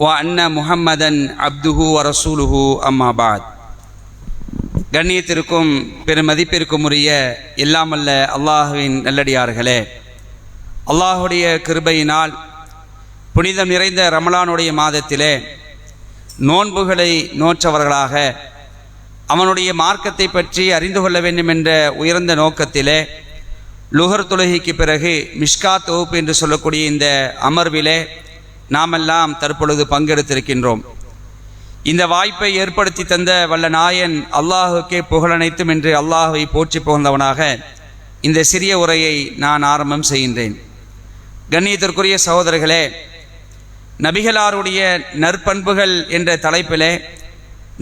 அன்ன முஹம்மதன் அப்துஹு வரசூலுஹு அம்மாபாத் கண்ணியத்திற்கும் பெருமதிப்பிற்கும் உரிய இல்லாமல்ல அல்லாஹுவின் நல்லடியார்களே அல்லாஹுடைய கிருபையினால் புனிதம் நிறைந்த ரமலானுடைய மாதத்திலே நோன்புகளை நோற்றவர்களாக அவனுடைய மார்க்கத்தை பற்றி அறிந்து கொள்ள வேண்டும் என்ற உயர்ந்த நோக்கத்திலே லுகர் தொழுகைக்கு பிறகு மிஷ்கா தொகுப்பு என்று சொல்லக்கூடிய இந்த அமர்விலே நாமெல்லாம் தற்பொழுது பங்கெடுத்திருக்கின்றோம். இந்த வாய்ப்பை ஏற்படுத்தி தந்த வல்ல நாயன் அல்லாஹுக்கே புகழனைத்தும் என்று அல்லாஹுவை போற்றி புகழ்ந்தவனாக இந்த சிறிய உரையை நான் ஆரம்பம் செய்கின்றேன். கண்ணியத்திற்குரிய சகோதரர்களே நபிகளாருடைய நற்பண்புகள் என்ற தலைப்பிலே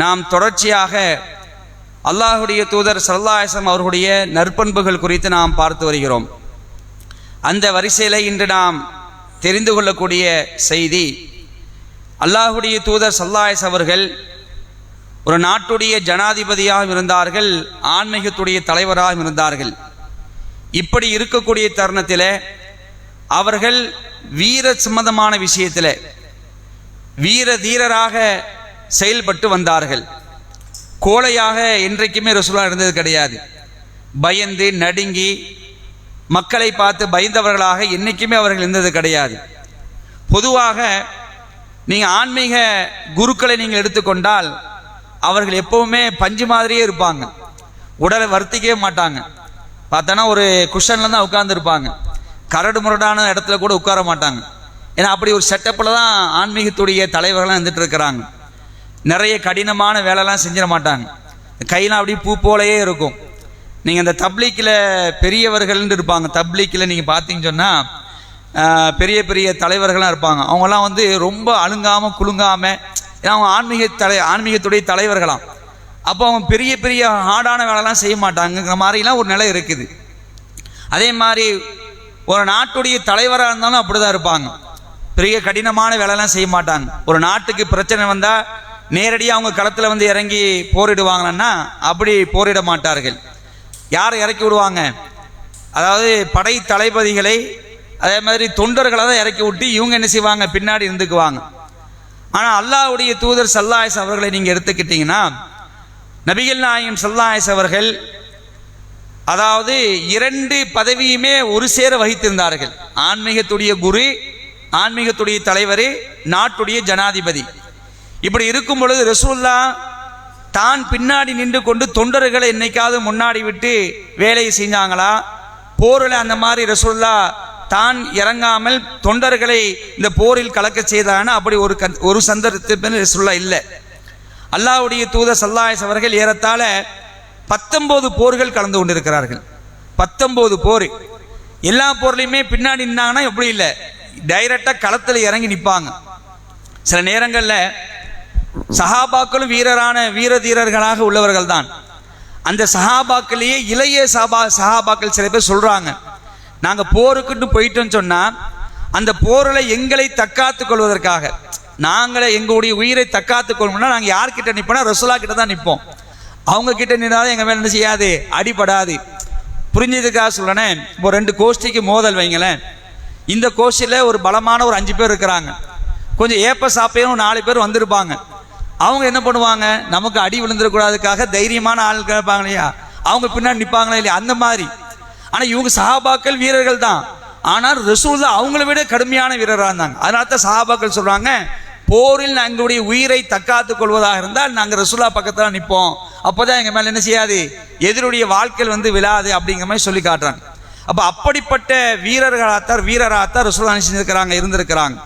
நாம் தொடர்ச்சியாக அல்லாஹுடைய தூதர் சல்லாஹம் அவர்களுடைய நற்பண்புகள் குறித்து நாம் பார்த்து வருகிறோம். அந்த வரிசையில் இன்று நாம் தெரிந்து கொள்ளக்கூடிய செய்தி. அல்லாஹுடைய தூதர் சல்லாயஸ் அவர்கள் ஒரு நாட்டுடைய ஜனாதிபதியாக இருந்தார்கள் ஆன்மீகத்துடைய தலைவராக இருந்தார்கள். இப்படி இருக்கக்கூடிய தருணத்தில் அவர்கள் வீர சம்பந்தமான விஷயத்தில் வீர தீரராக செயல்பட்டு வந்தார்கள். கோழையாக என்றைக்குமே ரசூலா இருந்தது கிடையாது. பயந்து நடுங்கி மக்களை பார்த்து பயந்தவர்களாக என்றைக்குமே அவர்கள் இருந்தது கிடையாது. பொதுவாக நீங்கள் ஆன்மீக குருக்களை நீங்கள் எடுத்துக்கொண்டால் அவர்கள் எப்பவுமே பஞ்சு மாதிரியே இருப்பாங்க. உடலை வருத்திக்கவே மாட்டாங்க. பார்த்தோன்னா ஒரு குஷனில் தான் உட்கார்ந்துருப்பாங்க. கரடு முரடான இடத்துல கூட உட்கார மாட்டாங்க. ஏன்னா அப்படி ஒரு செட்டப்பில் தான் ஆன்மீகத்துடைய தலைவர்கள்லாம் இருந்துட்டு இருக்கிறாங்க. நிறைய கடினமான வேலைலாம் செஞ்சிட மாட்டாங்க. கையெல்லாம் அப்படியே பூ போலையே இருக்கும். நீங்கள் அந்த தப்லீக்கில் பெரியவர்கள்னு இருப்பாங்க. தப்லீக்கில் நீங்கள் பார்த்தீங்கன்னு சொன்னால் பெரிய பெரிய தலைவர்களாக இருப்பாங்க. அவங்கெல்லாம் வந்து ரொம்ப அழுங்காமல் குலுங்காமல் ஏன்னா அவங்க ஆன்மீக தலை ஆன்மீகத்துடைய தலைவர்களாம். அப்போ அவங்க பெரிய பெரிய ஹார்டான வேலைலாம் செய்ய மாட்டாங்கிற மாதிரிலாம் ஒரு நிலை இருக்குது. அதே மாதிரி ஒரு நாட்டுடைய தலைவராக இருந்தாலும் அப்படி தான் இருப்பாங்க. பெரிய கடினமான வேலைலாம் செய்ய மாட்டாங்க. ஒரு நாட்டுக்கு பிரச்சனை வந்தால் நேரடியாக அவங்க களத்தில் வந்து இறங்கி போரிடுவாங்கன்னா அப்படி போரிட மாட்டார்கள். யாரை இறக்கி விடுவாங்க? அதாவது படை தளபதிகளை அதே மாதிரி தொண்டர்களை தான் இறக்கி விட்டு இவங்க என்ன செய்வாங்க? பின்னாடி இருந்துக்குவாங்க. ஆனால் அல்லாஹ்வுடைய தூதர் சல்லாயஸ் அவர்களை நீங்கள் எடுத்துக்கிட்டீங்கன்னா நபிகள் நாயகம் சல்லாயஸ் அவர்கள் அதாவது இரண்டு பதவியுமே ஒரு சேர வகித்திருந்தார்கள். ஆன்மீகத்துடைய குரு ஆன்மீகத்துடைய தலைவர் நாட்டுடைய ஜனாதிபதி. இப்படி இருக்கும் பொழுது ரசூல்லா தான் பின்னாடி நின்று கொண்டு தொண்டர்களை என்னைக்காவது முன்னாடி விட்டு வேலையை செஞ்சாங்களா? போரில் அந்த மாதிரி ரசோல்லா தான் இறங்காமல் தொண்டர்களை இந்த போரில் கலக்க செய்தாங்கன்னா அப்படி ஒரு கந் ஒரு சந்தர்ப்பத்தில் ரசோல்லா இல்லை. அல்லாவுடைய தூத சல்லாயஸ் அவர்கள் ஏறத்தாழ பத்தொம்போது போர்கள் கலந்து கொண்டிருக்கிறார்கள். பத்தொம்போது போர். எல்லா போர்லையுமே பின்னாடி நின்னாங்கன்னா எப்படி இல்லை? டைரக்டாக களத்தில் இறங்கி நிற்பாங்க சில நேரங்களில் சஹாபாக்களும் வீரரான வீர தீரர்களாக உள்ளவர்கள் தான் அந்த சஹாபாக்களையே இளைய சபா சஹாபாக்கள் சில பேர் சொல்கிறாங்க நாங்கள் போருக்குன்னு போயிட்டோன்னு சொன்னால் அந்த போரில் எங்களை தக்காத்துக் கொள்வதற்காக நாங்களே எங்களுடைய உயிரை தக்காத்துக் கொள்ளணும்னா நாங்கள் யார்கிட்ட நிற்போம்னா ரசுலா கிட்ட தான் நிற்போம் அவங்க கிட்ட நின்றாலும் எங்கள் மேலே என்ன செய்யாது? அடிபடாது. புரிஞ்சதுக்காக சொல்லணேன் இப்போ ரெண்டு கோஷ்டிக்கு மோதல் வைங்களேன். இந்த கோஷ்டியில் ஒரு பலமான ஒரு அஞ்சு பேர் இருக்கிறாங்க. கொஞ்சம் ஏப்ப சாப்பையும் நாலு பேர் வந்திருப்பாங்க. அவங்க என்ன பண்ணுவாங்க? நமக்கு அடி விழுந்துடக்கூடாதுக்காக தைரியமான ஆள் கேட்பாங்க இல்லையா? அவங்க பின்னாடி நிற்பாங்களா இல்லையா? அந்த மாதிரி. ஆனால் இவங்க சஹாபாக்கள் வீரர்கள் தான். ஆனால் ரசூல் தான் அவங்கள விட கடுமையான வீரராக இருந்தாங்க. அதனால தான் சஹாபாக்கள் சொல்கிறாங்க போரில் எங்களுடைய உயிரை தக்காத்துக் கொள்வதாக இருந்தால் நாங்கள் ரசூலா பக்கத்தில் நிற்போம் அப்போ தான் எங்கள் மேலே என்ன செய்யாது? எதிருடைய வாழ்க்கையில் வந்து விழாது அப்படிங்கிற மாதிரி சொல்லி காட்டுறாங்க. அப்போ அப்படிப்பட்ட வீரர்களாகத்தான் வீரராகத்தான் ரசூலா நினைச்சிருக்கிறாங்க இருந்திருக்கிறாங்க.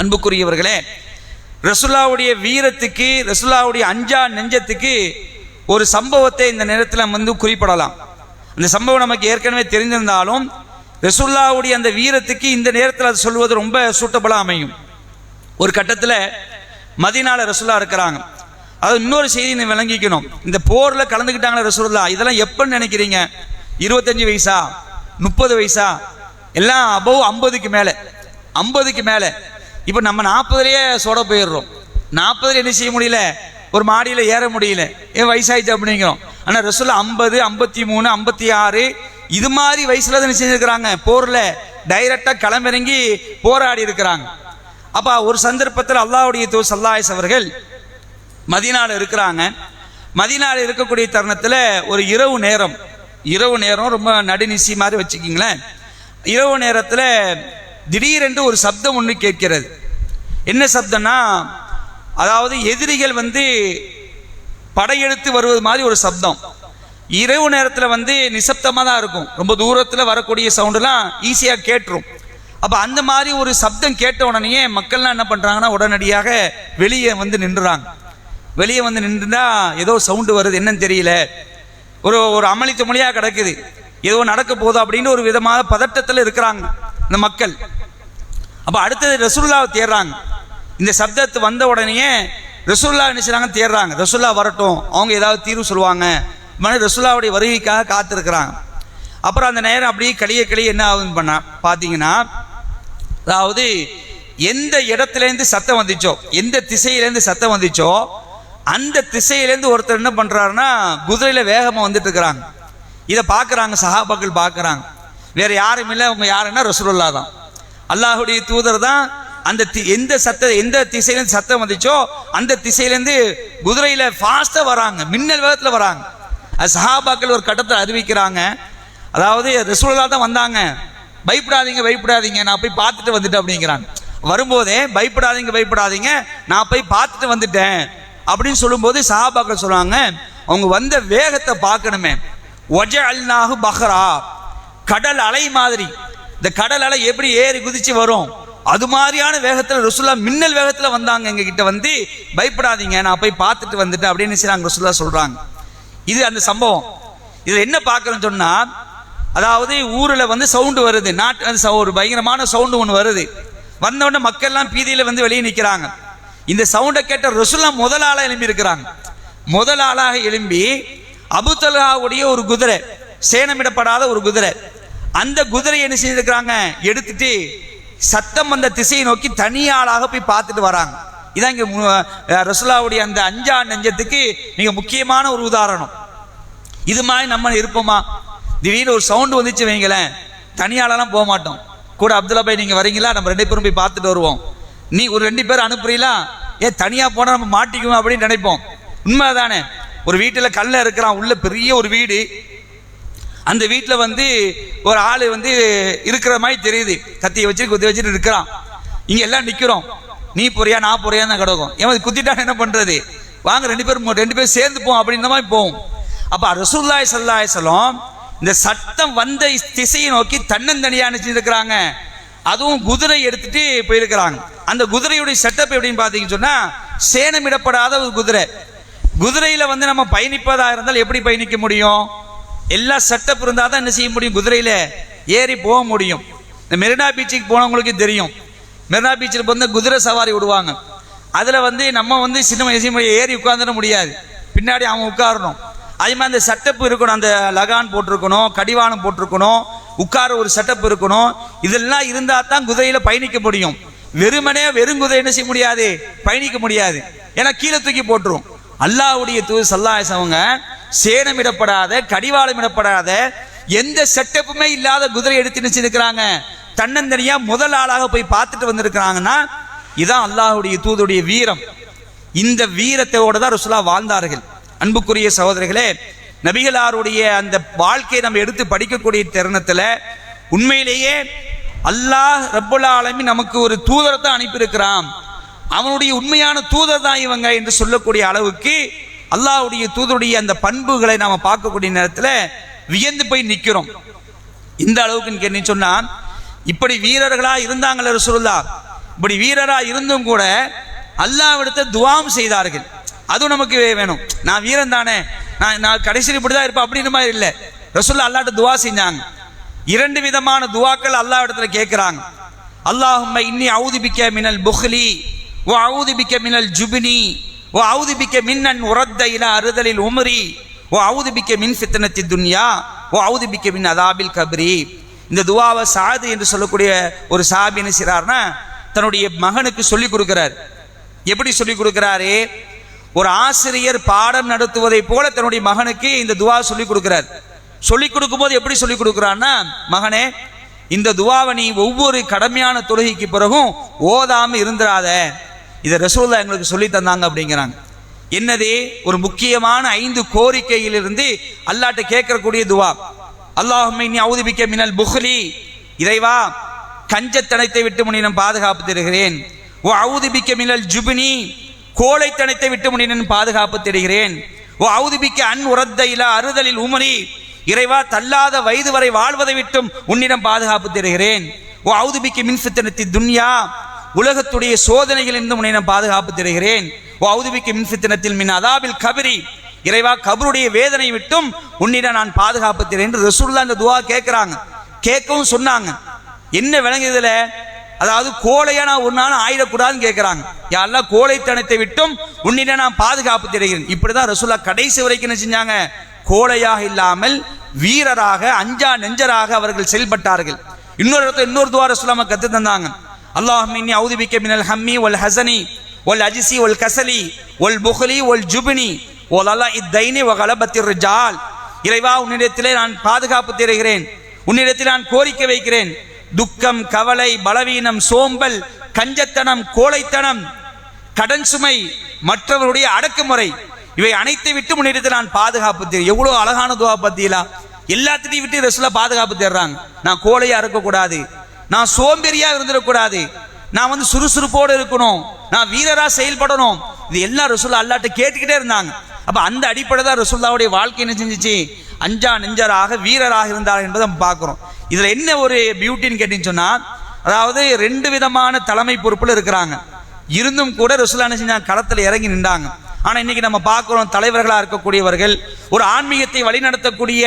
அன்புக்குரியவர்களே ரசுல்லாவுடைய வீரத்துக்கு ரசுல்லாவுடைய அஞ்சா நெஞ்சத்துக்கு ஒரு சம்பவத்தை இந்த நேரத்தில் வந்து குறிப்பிடலாம். அந்த சம்பவம் நமக்கு ஏற்கனவே தெரிந்திருந்தாலும் ரசுல்லாவுடைய அந்த வீரத்துக்கு இந்த நேரத்தில் அது சொல்வது ரொம்ப சூட்டபுளாக அமையும். ஒரு கட்டத்தில் மதினால ரசுல்லா இருக்கிறாங்க. அது இன்னொரு செய்தி நீ விளங்கிக்கணும். இந்த போரில் கலந்துக்கிட்டாங்களே ரசுல்லா இதெல்லாம் எப்போன்னு நினைக்கிறீங்க? இருபத்தஞ்சி வயசா? முப்பது வயசா? எல்லாம் அபவ் ஐம்பதுக்கு மேலே. ஐம்பதுக்கு மேலே. இப்போ நம்ம நாற்பதுலேயே சொட போயிடுறோம். நாற்பதுல என்ன செய்ய முடியல? ஒரு மாடியில் ஏற முடியல. ஏன் வயசாயிச்சு அப்படிங்கிறோம். ஆனால் ரசூல் ஐம்பது ஐம்பத்தி மூணு ஐம்பத்தி ஆறு இது மாதிரி வயசில் தான் என்ன போரில் டைரக்டாக களமிறங்கி போராடி இருக்கிறாங்க. அப்போ ஒரு சந்தர்ப்பத்தில் அல்லாவுடைய தூ சல்லாயஸ் அவர்கள் மதினால இருக்கிறாங்க. மதினால இருக்கக்கூடிய தருணத்தில் ஒரு இரவு நேரம் இரவு நேரம் ரொம்ப நடுநிசி மாதிரி வச்சுக்கிங்களேன். இரவு நேரத்தில் திடீரென்று ஒரு சப்தம் ஒன்று கேட்கிறது. என்ன சப்தம்னா அதாவது எதிரிகள் வந்து படையெடுத்து வருவது மாதிரி ஒரு சப்தம். இரவு நேரத்தில் வந்து நிசப்தமாக தான் இருக்கும். ரொம்ப தூரத்தில் வரக்கூடிய சவுண்டெல்லாம் ஈஸியாக கேட்டுரும். அப்போ அந்த மாதிரி ஒரு சப்தம் கேட்ட உடனேயே மக்கள்லாம் என்ன பண்ணுறாங்கன்னா உடனடியாக வெளியே வந்து நின்றுறாங்க. வெளியே வந்து நின்றுனா ஏதோ சவுண்டு வருது என்னன்னு தெரியல. ஒரு ஒரு அமளி மொழியாக கிடக்குது. ஏதோ நடக்க போகுது அப்படின்னு ஒரு விதமாக பதட்டத்தில் இருக்கிறாங்க. இந்த மக்கள். அப்போ அடுத்தது ரசூல்லாவை தேடுறாங்க. இந்த சப்தத்து வந்த உடனேயே ரசூல்லா என்ன செய்றாங்க? தேடுறாங்க. ரசூல்லா வரட்டும். அவங்க ஏதாவது தீர்வு சொல்லுவாங்க. மன ரசூல்லாவுடைய வருகைக்காக காத்திருக்கிறாங்க. அப்புறம் அந்த நேரம் அப்படியே கழிய கழிய என்ன ஆகுதுன்னு பண்ணா பார்த்தீங்கன்னா அதாவது எந்த இடத்துலேருந்து சத்தம் வந்துச்சோ எந்த திசையிலேருந்து சத்தம் வந்துச்சோ அந்த திசையிலேருந்து ஒருத்தர் என்ன பண்ணுறாருன்னா குதிரையில் வேகமாக வந்துட்டு இருக்கிறாங்க. இதை பார்க்குறாங்க சகாபாக்கள் பார்க்குறாங்க. வேறு யாரும் இல்லை அவங்க யாருன்னா ரசூலுல்லா தான். அல்லாஹுடைய தூதர் தான் அந்த தி- எந்த சத்த எந்த திசையிலேருந்து சத்தம் வந்துச்சோ அந்த திசையிலேருந்து குதிரையில் ஃபாஸ்ட்டாக வராங்க மின்னல் வேகத்தில் வராங்க. அது சஹாபாக்கள் ஒரு கட்டத்தில் அறிவிக்கிறாங்க. அதாவது ரசூலுல்லா தான் வந்தாங்க. பயப்படாதீங்க பயப்படாதீங்க நான் போய் பார்த்துட்டு வந்துட்டேன் அப்படிங்கிறாங்க. வரும்போதே பயப்படாதீங்க பயப்படாதீங்க நான் போய் பார்த்துட்டு வந்துட்டேன் அப்படின்னு சொல்லும்போது சஹாபாக்கள் சொல்லுவாங்க அவங்க வந்த வேகத்தை பார்க்கணுமே. ஒஜ அல்நாகு பஹ்ரா. கடல் அலை மாதிரி. இந்த கடல் அலை எப்படி ஏறி குதிச்சு வரும்? அது மாதிரியான வேகத்தில் ரசுல்லா மின்னல் வேகத்தில் வந்தாங்க எங்க கிட்ட வந்து பயப்படாதீங்க நான் போய் பார்த்துட்டு வந்துட்டேன் அப்படின்னு செய்றாங்க ரசுல்லா சொல்றாங்க. இது அந்த சம்பவம். இதில் என்ன பார்க்கறோம்னு சொன்னா அதாவது ஊரில் வந்து சவுண்டு வருது. நாட்டு ஒரு பயங்கரமான சவுண்டு ஒன்று வருது. வந்தவொடனே மக்கள்லாம் பீதியில் வந்து வெளியே நிற்கிறாங்க இந்த சவுண்டை கேட்ட ரசுல்லா முதல் ஆளாக எழும்பி இருக்கிறாங்க முதல் ஆளாக எழும்பி அபுதலாவுடைய ஒரு குதிரை சேனமிடப்படாத ஒரு குதிரை. அந்த குதிரையை என்ன செஞ்சிருக்கிறாங்க? எடுத்துட்டு சத்தம் வந்த திசையை நோக்கி தனியாளாக போய் பார்த்துட்டு வராங்க. இதான் இங்கே ரசுலாவுடைய அந்த அஞ்சா நெஞ்சத்துக்கு மிக முக்கியமான ஒரு உதாரணம். இது மாதிரி நம்ம இருப்போமா? திடீர்னு ஒரு சவுண்டு வந்துச்சு வைங்களேன். தனியாளெல்லாம் போக மாட்டோம். கூட அப்துல்லா பாய் நீங்கள் வரீங்களா? நம்ம ரெண்டு பேரும் போய் பார்த்துட்டு வருவோம். நீ ஒரு ரெண்டு பேர் அனுப்புறீங்களா? ஏ தனியாக போனால் நம்ம மாட்டிக்குவோம் அப்படின்னு நினைப்போம். உண்மை தானே ஒரு வீட்டில் கல்ல இருக்கிறான். உள்ள பெரிய ஒரு வீடு. அந்த வீட்டில் வந்து ஒரு ஆள் வந்து இருக்கிற மாதிரி தெரியுது. கத்தியை வச்சு குத்தி வச்சுட்டு இருக்கிறான். இங்கே எல்லாம் நிற்கிறோம் நீ போறியா நான் பொறியான்னு கிடக்கும். ஏன் குத்திட்டான் என்ன பண்ணுறது வாங்க ரெண்டு பேரும் ரெண்டு பேரும் சேர்ந்து போவோம் அப்படின்ற மாதிரி போவோம். அப்போ ரசூல்லாய் சல்லாய் சொல்லம் இந்த சட்டம் வந்த திசையை நோக்கி தன்னந்தனியாக நினைச்சிருக்கிறாங்க அதுவும் குதிரை எடுத்துட்டு போயிருக்கிறாங்க. அந்த குதிரையுடைய செட்டப் எப்படின்னு பார்த்தீங்கன்னு சொன்னால் சேனமிடப்படாத ஒரு குதிரை. குதிரையில் வந்து நம்ம பயணிப்பதாக இருந்தால் எப்படி பயணிக்க முடியும்? எல்லா செட்டப் இருந்தால் தான் என்ன செய்ய முடியும்? குதிரையில் ஏறி போக முடியும். இந்த மெரினா பீச்சுக்கு போனவங்களுக்கு தெரியும். மெரினா பீச்சில் வந்து குதிரை சவாரி விடுவாங்க. அதில் வந்து நம்ம வந்து சின்ன வயசு ஏறி உட்காந்துட முடியாது. பின்னாடி அவன் உட்காரணும். அதே மாதிரி அந்த செட்டப் இருக்கணும். அந்த லகான் போட்டிருக்கணும் கடிவாணம் போட்டிருக்கணும் உட்கார ஒரு செட்டப் இருக்கணும். இதெல்லாம் இருந்தால் தான் குதிரையில் பயணிக்க முடியும். வெறுமனே வெறும் குதிரை என்ன செய்ய முடியாது? பயணிக்க முடியாது. ஏன்னா கீழே தூக்கி போட்டுரும். அல்லாஹ்வுடைய தூது சல்லாசவங்க சேனமிடப்படாத கடிவாளமிடப்படாத எந்த செட்டப்புமே இல்லாத குதிரை எடுத்து நினைச்சிருக்கிறாங்க தன்னந்தனியா முதல் ஆளாக போய் பார்த்துட்டு வந்திருக்கிறாங்கன்னா இதான் அல்லாஹுடைய தூதுடைய வீரம். இந்த வீரத்தோட தான் ருசுலா வாழ்ந்தார்கள். அன்புக்குரிய சகோதரிகளே நபிகளாருடைய அந்த வாழ்க்கையை நம்ம எடுத்து படிக்கக்கூடிய தருணத்தில் உண்மையிலேயே அல்லாஹ் ரப்புல் ஆலமீன் நமக்கு ஒரு தூதரத்தை அனுப்பியிருக்கிறான். அவனுடைய உண்மையான தூதர் தான் இவங்க என்று சொல்லக்கூடிய அளவுக்கு அல்லாவுடைய தூதருடைய அந்த பண்புகளை நாம பார்க்கக்கூடிய நேரத்தில் வியந்து போய் நிற்கிறோம் இந்த அளவுக்கு கேட்டு சொன்னான் இப்படி வீரர்களா இருந்தாங்களே ரசூல்லா இப்படி வீரரா இருந்தும் கூட அல்லாவிடத்தை துவாம் செய்தார்கள். அதுவும் நமக்கு வேணும். நான் வீரன் தானே. நான் நான் கடைசியில் இப்படி தான் இருப்பேன் அப்படின்னு மாதிரி இல்லை. ரசூல்லா அல்லாட்ட துவா செஞ்சாங்க. இரண்டு விதமான துவாக்கள் அல்லாஹ் இடத்துல கேட்குறாங்க அல்லாஹும்ம இன்னி அவுதிபிக்க மினல் புஹ்லி ஓ அவுதிபிக்க மினல் ஜுபினி ஓ அவுதுபிக்க மின்னன் உரத்த இல அறுதலில் உமரி. ஓ அவுதுபிக்க மின் சித்தனத்தி துன்யா. ஓ அவுதுபிக்க மின் அதாபில் கபரி. இந்த துவாவை சாது என்று சொல்லக்கூடிய ஒரு சாபி என்ன செய்கிறார்னா தன்னுடைய மகனுக்கு சொல்லிக் கொடுக்கிறார். எப்படி சொல்லிக் கொடுக்கிறாரு? ஒரு ஆசிரியர் பாடம் நடத்துவதை போல தன்னுடைய மகனுக்கு இந்த துவா சொல்லிக் கொடுக்கிறார். சொல்லிக் கொடுக்கும்போது எப்படி சொல்லிக் கொடுக்குறான்னா மகனே இந்த துவாவை நீ ஒவ்வொரு கடமையான தொழுகைக்கு பிறகும் ஓதாமல் இருந்துடாத இதை ரசூல்லா எங்களுக்கு சொல்லி தந்தாங்க அப்படிங்கிறாங்க. என்னது? ஒரு முக்கியமான ஐந்து கோரிக்கையிலிருந்து அல்லாட்ட கேட்கக்கூடிய துவா. அல்லாஹுமே நீ அவுதிபிக்க மினல் புஹ்லி. இறைவா கஞ்சத்தனத்தை விட்டு முன்னிடம் பாதுகாப்பு தருகிறேன் ஓ அவுதிபிக்க மினல் ஜுபினி. கோழைத்தனத்தை விட்டு முன்னினம் பாதுகாப்பு தருகிறேன் ஓ அவுதிபிக்க அன் உரத்த இல அறுதலில் உமரி. இறைவா தள்ளாத வயது வரை வாழ்வதை விட்டும் உன்னிடம் பாதுகாப்பு தருகிறேன் ஓ அவுதுபிக்க மின்சித்தனத்தி துன்யா. உலகத்துடைய சோதனைகளிலிருந்து நான் பாதுகாப்பு தருகிறேன். ஓ மின்சித்தனத்தில் மின் அதாபில் கபரி. இறைவா கபருடைய வேதனை விட்டும் உன்னிடம் நான் பாதுகாப்பு தரேன் என்று ரசூல்லா இந்த துவா கேட்குறாங்க. கேட்கவும் சொன்னாங்க. என்ன விளங்குதுல? அதாவது கோழையா நான் ஒரு நாள் ஆயிடக்கூடாதுன்னு கேட்குறாங்க. யாரெல்லாம் கோழைத்தனத்தை விட்டும் உன்னிடம் நான் பாதுகாப்பு தருகிறேன். இப்படிதான் ரசூல்லா கடைசி வரைக்கும் என்ன செஞ்சாங்க? கோழையாக இல்லாமல் வீரராக அஞ்சா நெஞ்சராக அவர்கள் செயல்பட்டார்கள். இன்னொரு இடத்துல இன்னொரு துவார சொல்லாம கத்து தந்தாங்க. அல்லாஹ் மின்னி அவுதுபிக்க மினல் ஹம்மி ஒல் ஹசனி ஒல் அஜிசி ஒல் கசலி ஒல் புகலி ஒல் ஜுபினி ஒல் அல்லா இத்தைனி ஒ கலபத்திர் இறைவா உன்னிடத்திலே நான் பாதுகாப்பு தருகிறேன் உன்னிடத்தில் நான் கோரிக்கை வைக்கிறேன். துக்கம் கவலை பலவீனம் சோம்பல் கஞ்சத்தனம் கோழைத்தனம் கடன் சுமை மற்றவருடைய அடக்குமுறை இவை அனைத்தை விட்டு முன்னிடத்தில் நான் பாதுகாப்பு தேர் எவ்வளோ அழகான துவா பத்தியலா எல்லாத்தையும் விட்டு ரசூலா பாதுகாப்பு தேடுறாங்க. நான் கோழையா இருக்கக்கூடாது. நான் சோம்பேறியாக இருந்துடக்கூடாது. நான் வந்து சுறுசுறுப்போடு இருக்கணும். நான் வீரராக செயல்படணும். இது எல்லாம் ரசூல்லா அல்லாட்ட கேட்டுக்கிட்டே இருந்தாங்க. அப்போ அந்த அடிப்படை தான் ரசூல்லாவுடைய வாழ்க்கை என்ன செஞ்சிச்சு? அஞ்சா நெஞ்சராக வீரராக இருந்தார் என்பதை நம்ம பார்க்குறோம். இதில் என்ன ஒரு பியூட்டின்னு கேட்டீங்கன்னு சொன்னால் அதாவது ரெண்டு விதமான தலைமை பொறுப்பில் இருக்கிறாங்க. இருந்தும் கூட ரசூல்லா என்ன செஞ்சாங்க? களத்தில் இறங்கி நின்றாங்க. ஆனால் இன்னைக்கு நம்ம பார்க்குறோம் தலைவர்களாக இருக்கக்கூடியவர்கள் ஒரு ஆன்மீகத்தை வழிநடத்தக்கூடிய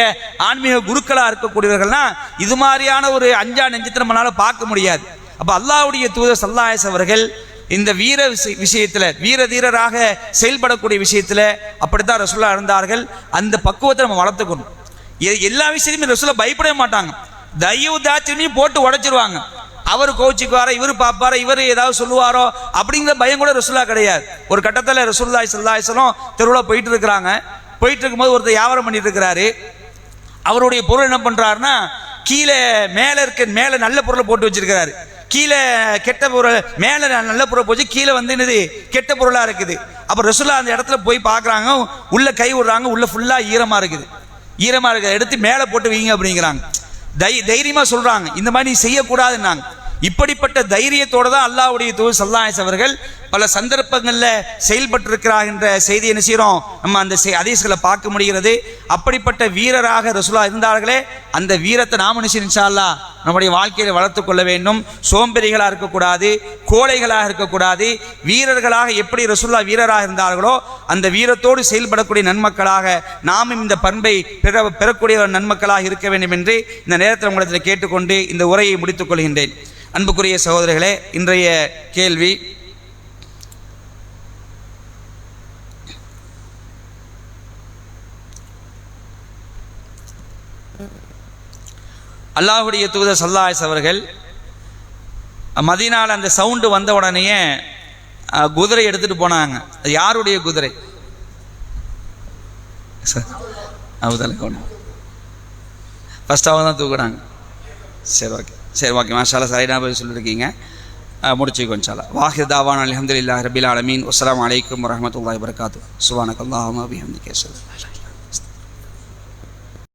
ஆன்மீக குருக்களாக இருக்கக்கூடியவர்கள்னா இது மாதிரியான ஒரு அஞ்சா நெஞ்சத்தை நம்மளால பார்க்க முடியாது. அப்போ அல்லாவுடைய தூதர் சல்லாயஸ் அவர்கள் இந்த வீர விஷயத்தில் வீர தீரராக செயல்படக்கூடிய விஷயத்தில் அப்படித்தான் ரசுல்லா இருந்தார்கள். அந்த பக்குவத்தை நம்ம வளர்த்துக்கணும். எல்லா விஷயத்தையுமே ரசுல்லா பயப்படவே மாட்டாங்க. தயவு தாட்சியமையும் போட்டு உடைச்சிருவாங்க. அவர் கோச்சிக்குவாரோ இவர் பார்ப்பாரோ இவர் ஏதாவது சொல்லுவாரோ அப்படிங்கிற பயம் கூட ரசுல்லா கிடையாது. ஒரு கட்டத்தில் ரசூல்லாய் சல்லாஹலம் தெருவில் போயிட்டு இருக்கிறாங்க. போயிட்டு இருக்கும்போது ஒருத்தர் வியாபாரம் பண்ணிட்டு இருக்கிறாரு. அவருடைய பொருள் என்ன பண்ணுறாருன்னா கீழே மேலே இருக்க மேலே நல்ல பொருளை போட்டு வச்சிருக்கிறாரு. கீழே கெட்ட பொருள் மேலே நல்ல பொருள் போச்சு கீழே வந்து என்னது கெட்ட பொருளாக இருக்குது. அப்போ ரசுல்லா அந்த இடத்துல போய் பார்க்குறாங்க உள்ளே கை விடுறாங்க உள்ளே ஃபுல்லாக ஈரமாக இருக்குது. ஈரமாக இருக்கிறத எடுத்து மேலே போட்டு வைங்க அப்படிங்கிறாங்க. தை தைரியமாக சொல்கிறாங்க இந்த மாதிரி நீ செய்யக்கூடாதுன்னாங்க. இப்படிப்பட்ட தைரியத்தோட தான் அல்லாஹ்வுடைய தூது சல்லாஹ் அவர்கள் பல சந்தர்ப்பங்களில் செயல்பட்டிருக்கிறார் என்ற செய்தி என்ன செய்கிறோம்? நம்ம அந்த செய் பார்க்க முடிகிறது. அப்படிப்பட்ட வீரராக ரசுலா இருந்தார்களே அந்த வீரத்தை நாம நினைச்சு நம்முடைய வாழ்க்கையில் வளர்த்து கொள்ள வேண்டும். சோம்பேறிகளாக இருக்கக்கூடாது கோழைகளாக இருக்கக்கூடாது. வீரர்களாக எப்படி ரசுல்லா வீரராக இருந்தார்களோ அந்த வீரத்தோடு செயல்படக்கூடிய நன்மக்களாக நாமும் இந்த பண்பை பெற பெறக்கூடிய நன்மக்களாக இருக்க வேண்டும் என்று இந்த நேரத்தில் உங்களிடத்தில் கேட்டுக்கொண்டு இந்த உரையை முடித்துக் கொள்கின்றேன். அன்புக்குரிய சகோதரர்களே இன்றைய கேள்வி அல்லாஹுடைய தூதர் சல்லாஸ் அவர்கள் மதினால் அந்த சவுண்டு வந்த உடனேயே குதிரை எடுத்துட்டு போனாங்க. அது யாருடைய குதிரை? சார் அவதால கவனம் ஃபர்ஸ்ட் அவங்க தான் தூக்குறாங்க சரி ஓகே சரி ஓகே மாஷாலா சரியான பதில் சொல்லியிருக்கீங்க அஹ், முடிச்சுக்கோ இன்ஷால்லா வாஹிர் தாவான் அலமதுல்லா ரபில் அலமீன் அஸ்லாம் வலைக்கம் வரமத்துல வரகாத்து சுபானக் அல்லாஹுமா பிஹம்திகே